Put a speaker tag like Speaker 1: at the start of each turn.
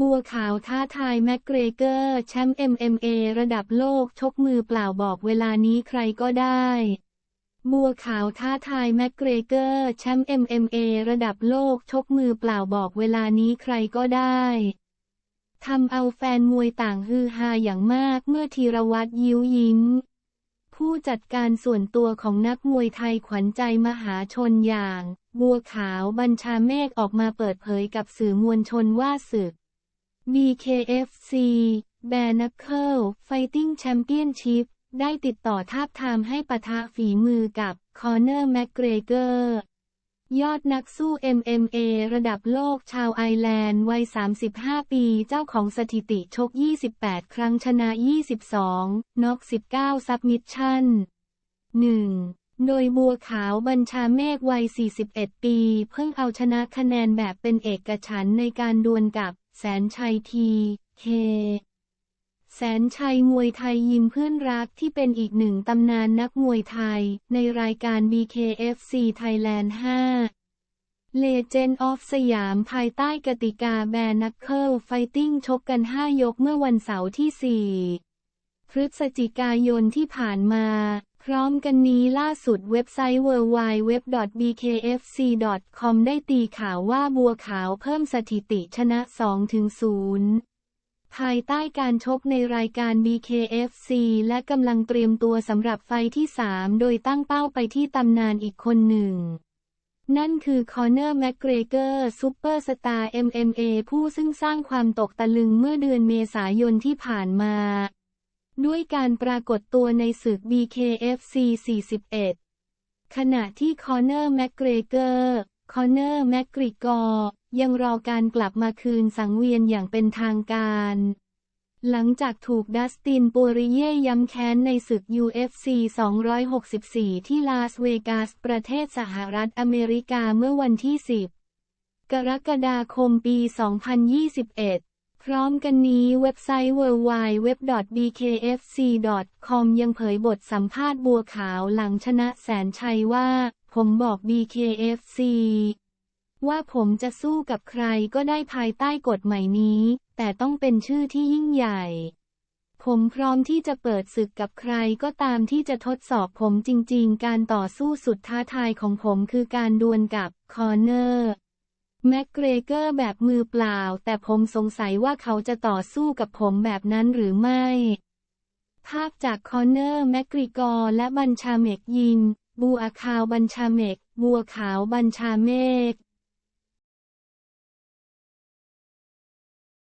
Speaker 1: บัวขาวท้าทายแม็กเกรเกอร์ แชมป์ MMA ระดับโลกชกมือเปล่าบอกเวลานี้ใครก็ได้บัวขาวท้าทายแม็กเกรเกอร์แชมป์ MMA ระดับโลกชกมือเปล่าบอกเวลานี้ใครก็ได้ทำเอาแฟนมวยต่างฮือฮาอย่างมากเมื่อธีรวัตรยิ้วยิ้ม ผู้จัดการส่วนตัวของนักมวยไทยขวัญใจมหาชนอย่าง บัวขาวบัญชาเมฆออกมาเปิดเผยกับสื่อมวลชนว่าศึก BKFC b a r n a c l e Fighting Championship ได้ติดต่อทาบทามให้ปะทะฝีมือกับคอ n เนอร์แม g เกรเกอร์ยอดนักสู้ MMA ระดับโลกชาวไอร์แลนด์วัย 35 ปีเจ้าของสถิติชก 28 ครั้งชนะ 22 น็อก 19 ซับมิชชั่น 1. โดยบัวขาวบัญชาเมฆวัย 41 ปี เพิ่งเอาชนะคะแนนแบบเป็นเอกฉันท์ในการดวลกับ แสนชัยที เคแสนชัยมวยไทยยิมเพื่อนรักที่เป็นอีกหนึ่งตำนานนักมวยไทย ในรายการ BKFC Thailand 5 Legend of สยามภายใต้กติกาแบร์นักเคิลไฟติ้งชกกัน 5 ยกเมื่อวันเสาร์ที่ 4 พฤศจิกายนที่ผ่านมา พร้อมกันนี้ล่าสุดเว็บไซต์ www.bkfc.com ได้ตีข่าวว่าบัวขาวเพิ่มสถิติชนะ 2-0 ภายใต้การชกในรายการ BKFC และกำลังเตรียมตัวสำหรับไฟที่ 3 โดยตั้งเป้าไปที่ตำนานอีกคนหนึ่ง นั่นคือคอเนอร์แม g เกรเกอร์ซูเปอร์สตาร์ MMA ผู้ซึ่งสร้างความตกตะลึงเมื่อเดือนเมษายนที่ผ่านมา ด้วยการปรากฏตัวในศึก BKFC 41 ขณะที่คอ n เนอร์แม g เกรเกอร์คอ n เนอร์แม g กริกอร์ยังรอการกลับมาคืนสังเวียนอย่างเป็นทางการ หลังจากถูกดัสตินโปริเย่ย้ำแค้นในศึก UFC 264 ที่ลาสเวกัส ประเทศสหรัฐอเมริกาเมื่อวันที่ 10 กรกฎาคมปี 2021 พร้อมกันนี้เว็บไซต์ www.bkfc.com ยังเผยบทสัมภาษณ์บัวขาวหลังชนะแสนชัยว่า ผมบอก BKFC ว่าผมจะสู้กับใครก็ได้ภายใต้กฎใหม่นี้ แต่ต้องเป็นชื่อที่ยิ่งใหญ่ ผมพร้อมที่จะเปิดศึกกับใครก็ตามที่จะทดสอบผมจริง ๆ การต่อสู้สุดท้าทายของผมคือการดวลกับคอ n เนอร์ แม็กเกรเกอร์แบบมือเปล่า แต่ผมสงสัยว่าเขาจะต่อสู้กับผมแบบนั้นหรือไม่ ภาพจากคอนเนอร์แมกกริกอร์และบัญชาเมกยิมบัวขาวบัญชาเมก บัวขาวบัญชาเมก